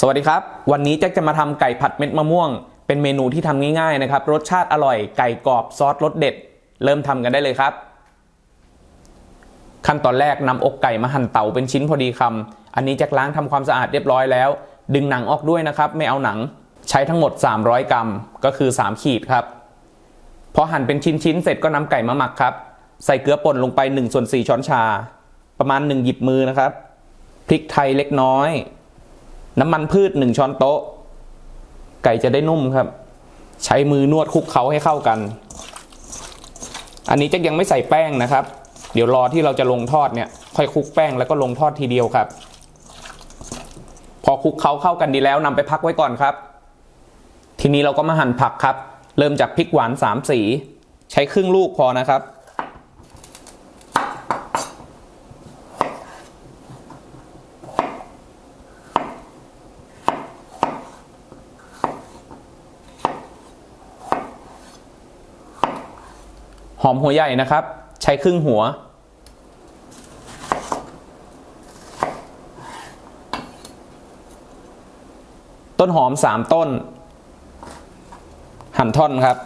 สวัสดีครับ วันนี้แจ็คจะมาทำไก่ผัดเม็ดมะม่วง เป็นเมนูที่ทำง่ายๆนะครับ รสชาติอร่อยไก่กรอบซอสรสเด็ด เริ่มทำกันได้เลยครับ ขั้นตอนแรกนำอกไก่มาหั่นเตาเป็นชิ้นพอดีคำอันนี้แจ็คล้างทำความสะอาดเรียบร้อยแล้ว ดึงหนังออกด้วยนะครับ ไม่เอาหนัง ใช้ทั้งหมด 300 กรัม ก็คือ 3 ขีดครับ พอหั่นเป็นชิ้นๆเสร็จก็นำไก่มาหมักครับ ใส่เกลือป่นลงไป1ส่วน4ช้อนชา ประมาณ 1 หยิบมือนะครับพริกไทยเล็กน้อย น้ำมันพืช1ช้อนโต๊ะ ไก่จะได้นุ่มครับ ใช้มือนวดคลุกเคล้าให้เข้ากัน อันนี้จะยังไม่ใส่แป้งนะครับ เดี๋ยวรอที่เราจะลงทอดเนี่ย ค่อยคลุกแป้งแล้วก็ลงทอดทีเดียวครับ พอคลุกเคล้าเข้ากันดีแล้วนำไปพักไว้ก่อนครับ ทีนี้เราก็มาหั่นผักครับ เริ่มจากพริกหวานสามสี ใช้ครึ่งลูกพอนะครับ หอมหัวใหญ่นะครับ ใช้ครึ่งหัว ต้นหอมสามต้น หั่นท่อนครับ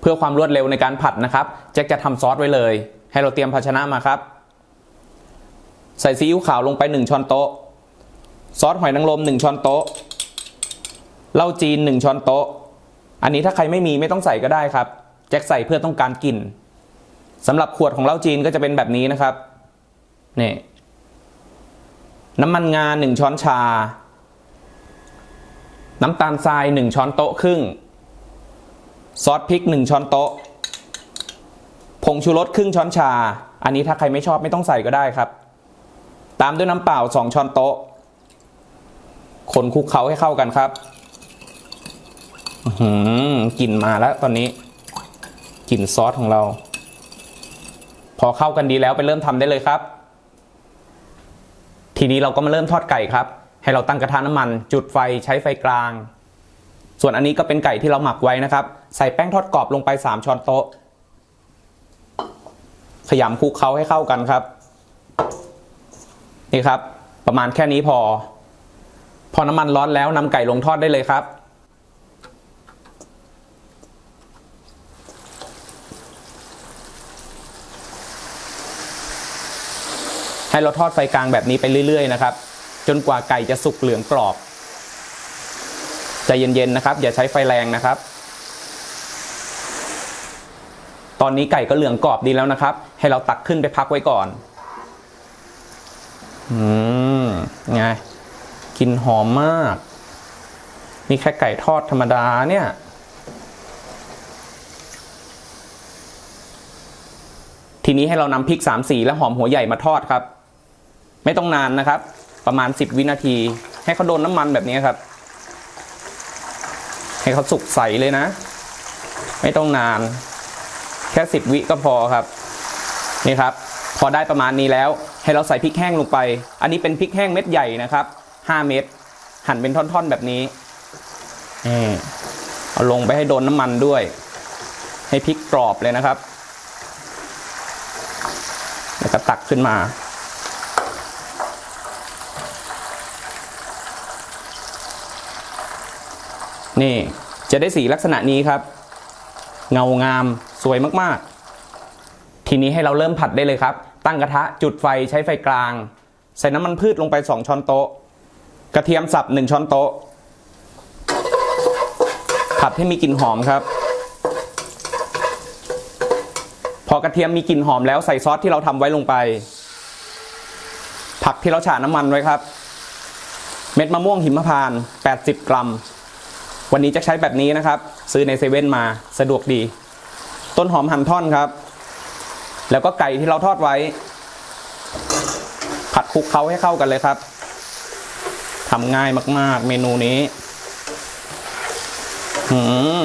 เพื่อความรวดเร็วในการผัดนะครับแจ็คจะทำซอสไว้เลย ให้เราเตรียมภาชนะมาครับ ใส่ซีอิ๊วขาวลงไป 1 ช้อนโต๊ะ ซอสหอยนางรม1ช้อนโต๊ะเหล้าจีน 1 ช้อนโต๊ะ อันนี้ถ้าใครไม่มีไม่ต้องใส่ก็ได้ครับ แจ็คใส่เพื่อต้องการกลิ่นสำหรับขวดของเหล้าจีนก็จะเป็นแบบนี้นะครับนี่น้ำมันงาหนึ่งช้อนชา น้ำตาลทรายหนึ่งช้อนโต๊ะครึ่ง ซอสพริกหนึ่งช้อนโต๊ะ ผงชูรสครึ่งช้อนชา อันนี้ถ้าใครไม่ชอบไม่ต้องใส่ก็ได้ครับ ตามด้วยน้ำเปล่าสองช้อนโต๊ะ คนคลุกเคล้าให้เข้ากันครับ หือกลิ่นมาแล้วตอนนี้กลิ่นซอสของเรา พอเข้ากันดีแล้วไปเริ่มทำได้เลยครับ ทีนี้เราก็มาเริ่มทอดไก่ครับ ให้เราตั้งกระทะน้ำมัน จุดไฟใช้ไฟกลาง ส่วนอันนี้ก็เป็นไก่ที่เราหมักไว้นะครับ ใส่แป้งทอดกรอบลงไป 3 ช้อนโต๊ะ ขยำคลุกเคล้าให้เข้ากันครับ นี่ครับ ประมาณแค่นี้พอ พอน้ำมันร้อนแล้วนำไก่ลงทอดได้เลยครับ ให้เราทอดไฟกลางแบบนี้ไปเรื่อย ๆ นะครับ จนกว่าไก่จะสุกเหลืองกรอบใจเย็นๆนะครับ อย่าใช้ไฟแรงนะครับ ตอนนี้ไก่ก็เหลืองกรอบดีแล้วนะครับ ให้เราตักขึ้นไปพักไว้ก่อนอืมไงกลินหอมมากนี่แค่ไก่ทอดธรรมดาเนี่ยทีนี้ให้เรานำพริกสามสีและหอมหัวใหญ่มาทอดครับ ไม่ต้องนานนะครับ ประมาณ 10 วินาที ให้เขาโดนน้ำมันแบบนี้ครับ ให้เขาสุกใสเลยนะ ไม่ต้องนาน แค่ 10 วิก็พอครับ นี่ครับ พอได้ประมาณนี้แล้ว ให้เราใส่พริกแห้งลงไป อันนี้เป็นพริกแห้งเม็ดใหญ่นะครับ 5 เม็ดหั่นเป็นท่อนๆแบบนี้เอาลงไปให้โดนน้ำมันด้วย ให้พริกกรอบเลยนะครับ แล้วก็ตักขึ้นมา นี่จะได้สีลักษณะนี้ครับ เงางามสวยมากๆ ทีนี้ให้เราเริ่มผัดได้เลยครับ ตั้งกระทะจุดไฟใช้ไฟกลาง ใส่น้ำมันพืชลงไป 2 ช้อนโต๊ะ กระเทียมสับ 1 ช้อนโต๊ะ ผัดให้มีกลิ่นหอมครับ พอกระเทียมมีกลิ่นหอมแล้วใส่ซอสที่เราทำไว้ลงไป ผักที่เราฉาน้ำมันไว้ครับ เม็ดมะม่วงหิมพานต์80 กรัม วันนี้จะใช้แบบนี้นะครับ ซื้อในเซเว่นมาสะดวกดี ต้นหอมหั่นท่อนครับ แล้วก็ไก่ที่เราทอดไว้ ผัดคลุกเคล้าให้เข้ากันเลยครับทำง่ายมาก ๆ เมนูนี้หืม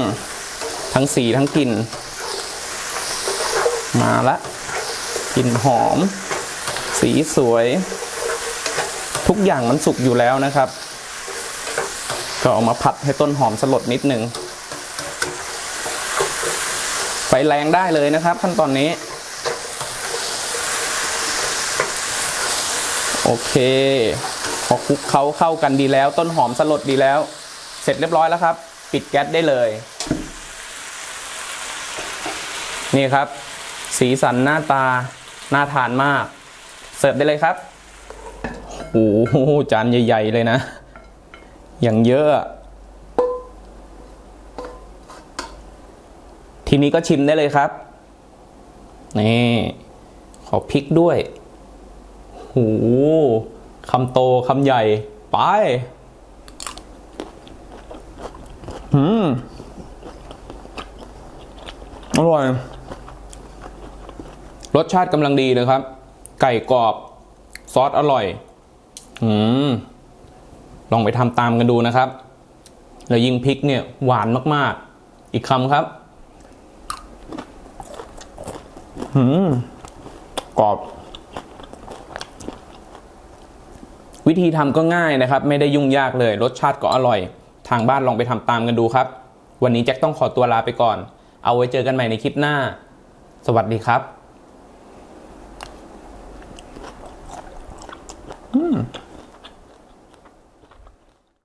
ทั้งสีทั้งกลิ่น มาละกลิ่นหอม สีสวย ทุกอย่างมันสุกอยู่แล้วนะครับ ก็เอามาผัดให้ต้นหอมสลดนิดนึงไฟแรงได้เลยนะครับ ขั้นตอนนี้ โอเคพอคลุกเขาเข้ากันดีแล้ว ต้นหอมสลดดีแล้ว เสร็จเรียบร้อยแล้วครับ ปิดแก๊สได้เลย นี่ครับ สีสันหน้าตาน่าทานมาก เสิร์ฟได้เลยครับโอ้โหจานใหญ่ ๆ เลยนะ อย่างเยอะ ทีนี้ก็ชิมได้เลยครับ นี่ ขอพริกด้วยโอ้โหคำโตคำใหญ่ ไป อืม อร่อย รสชาติกำลังดีเลยครับ ไก่กรอบ ซอสอร่อย อืม ลองไปทำตามกันดูนะครับ แล้วยิ่งพริกเนี่ยหวานมากๆ อีกคำครับอืมกรอบ วิธีทำก็ง่ายนะครับ ไม่ได้ยุ่งยากเลย รสชาติก็อร่อย ทางบ้านลองไปทำตามกันดูครับ วันนี้แจ็คต้องขอตัวลาไปก่อน เอาไว้เจอกันใหม่ในคลิปหน้า สวัสดีครับ อืม